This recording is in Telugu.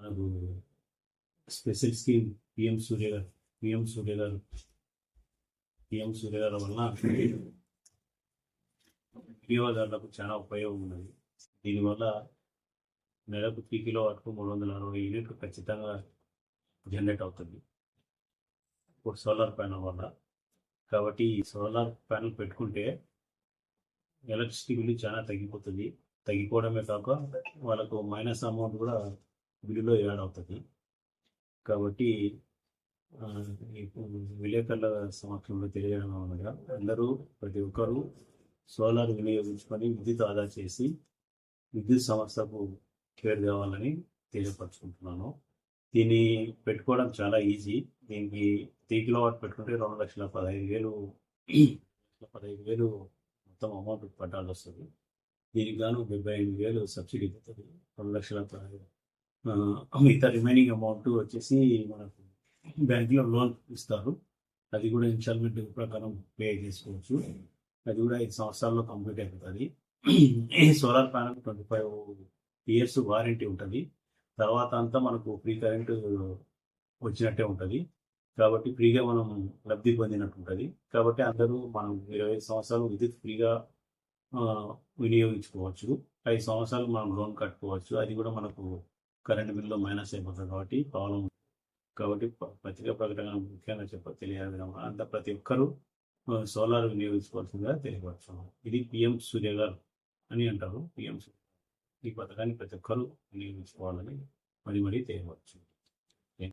మనకు స్పెషల్ స్కీమ్ పిఎం సూర్య గారు పిఎం సూర్య గారు పిఎం సూర్య గారు వలన వినియోగదారులకు చాలా ఉపయోగం ఉన్నది. దీనివల్ల నెలకు త్రీ కిలో వరకు మూడు వందల అరవై యూనిట్లు ఖచ్చితంగా జనరేట్ అవుతుంది. ఇప్పుడు సోలార్ ప్యానల్ వల్ల కాబట్టి ఈ సోలార్ ప్యానల్ పెట్టుకుంటే ఎలక్ట్రిసిటీ బిల్లు చాలా తగ్గిపోతుంది. తగ్గిపోవడమే కాక వాళ్ళకు మైనస్ అమౌంట్ కూడా బిల్లులో యాడ్ అవుతుంది. కాబట్టి విలేకరుల సమక్షంలో తెలియడం అనగా అందరూ ప్రతి ఒక్కరూ సోలార్ వినియోగించుకొని విద్యుత్ ఆదా చేసి విద్యుత్ సంస్థకు కేర్ కావాలని తెలియపరచుకుంటున్నాను. దీన్ని పెట్టుకోవడం చాలా ఈజీ. దీనికి త్రీ కిలో వాట్ పెట్టుకుంటే రెండు లక్షల పదహైదు వేలు లక్షల పదహైదు వేలు మొత్తం అమౌంట్ పట్టాల్సి వస్తుంది దీనికి గాను డెబ్బై ఎనిమిది వేలు సబ్సిడీ పోతుంది రెండు లక్షల పదహైదు మిగతా రిమైనింగ్ అమౌంట్ వచ్చేసి మనకు బ్యాంకులో లోన్ ఇస్తారు. అది కూడా ఇన్స్టాల్మెంట్ ప్రకారం పే చేసుకోవచ్చు. అది కూడా ఐదు సంవత్సరాల్లో కంప్లీట్ అవుతుంది solar panel twenty five years warranty ఉంటుంది. తర్వాత అంతా మనకు ఫ్రీ కరెంట్ వచ్చినట్టే ఉంటుంది. కాబట్టి ఫ్రీగా మనం లబ్ధి పొందినట్టు ఉంటుంది. కాబట్టి అందరూ మనం ఇరవై ఐదు సంవత్సరాలు విద్యుత్ ఫ్రీగా వినియోగించుకోవచ్చు. ఐదు సంవత్సరాలు మనం లోన్ కట్టుకోవచ్చు. అది కూడా మనకు కరెంట్ బిల్లులో మైనస్ అయిపోతుంది కాబట్టి ప్రాబ్లం కాబట్టి పత్రికా ప్రకటన ముఖ్యంగా చెప్ప తెలియాలి అంత ప్రతి ఒక్కరూ సోలార్ వినియోగించుకోవాల్సిందిగా తెలియపరచున్నాం ఇది పిఎం సూర్య గారు అని అంటారు. పిఎం సూర్య ఈ పథకాన్ని ప్రతి ఒక్కరూ వినియోగించుకోవాలని మరి మరీ తెలియవచ్చు